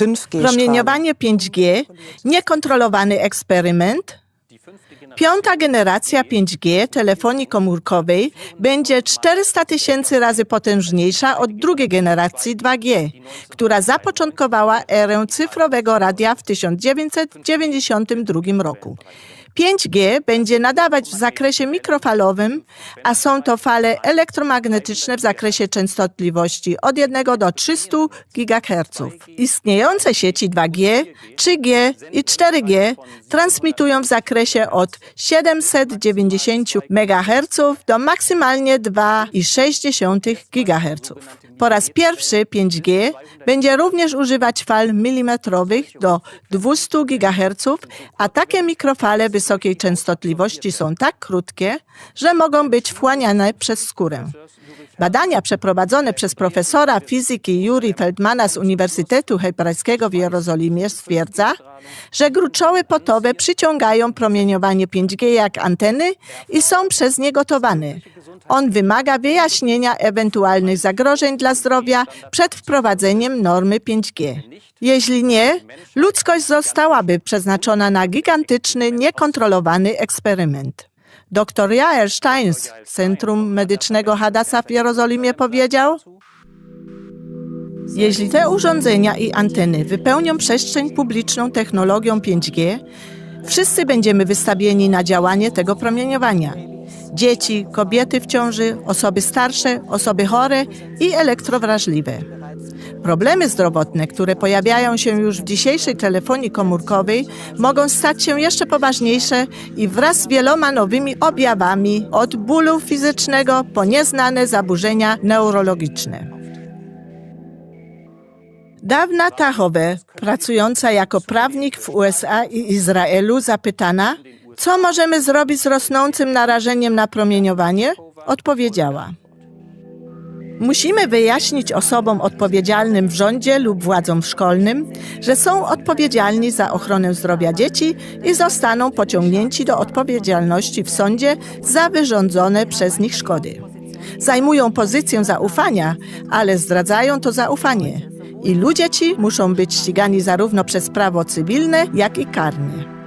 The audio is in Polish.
5G Promieniowanie 5G, niekontrolowany eksperyment. Piąta generacja 5G telefonii komórkowej będzie 400 tysięcy razy potężniejsza od drugiej generacji 2G, która zapoczątkowała erę cyfrowego radia w 1992 roku. 5G będzie nadawać w zakresie mikrofalowym, a są to fale elektromagnetyczne w zakresie częstotliwości od 1 do 300 GHz. Istniejące sieci 2G, 3G i 4G transmitują w zakresie od 790 MHz do maksymalnie 2,6 GHz. Po raz pierwszy 5G będzie również używać fal milimetrowych do 200 GHz, a takie mikrofale wysokiej częstotliwości są tak krótkie, że mogą być wchłaniane przez skórę. Badania przeprowadzone przez profesora fizyki Juri Feldmana z Uniwersytetu Hebrajskiego w Jerozolimie stwierdza, że gruczoły potowe przyciągają promieniowanie 5G jak anteny i są przez nie gotowane. On wymaga wyjaśnienia ewentualnych zagrożeń dla zdrowia przed wprowadzeniem normy 5G. Jeśli nie, ludzkość zostałaby przeznaczona na gigantyczny, niekontrolowany eksperyment. Dr Jair Stein z Centrum Medycznego Hadassah w Jerozolimie powiedział, jeśli te urządzenia i anteny wypełnią przestrzeń publiczną technologią 5G, wszyscy będziemy wystawieni na działanie tego promieniowania. Dzieci, kobiety w ciąży, osoby starsze, osoby chore i elektrowrażliwe. Problemy zdrowotne, które pojawiają się już w dzisiejszej telefonii komórkowej, mogą stać się jeszcze poważniejsze i wraz z wieloma nowymi objawami, od bólu fizycznego po nieznane zaburzenia neurologiczne. Dawna Tachowe, pracująca jako prawnik w USA i Izraelu, zapytana, co możemy zrobić z rosnącym narażeniem na promieniowanie, odpowiedziała. Musimy wyjaśnić osobom odpowiedzialnym w rządzie lub władzom szkolnym, że są odpowiedzialni za ochronę zdrowia dzieci i zostaną pociągnięci do odpowiedzialności w sądzie za wyrządzone przez nich szkody. Zajmują pozycję zaufania, ale zdradzają to zaufanie. I ludzie ci muszą być ścigani zarówno przez prawo cywilne, jak i karnie.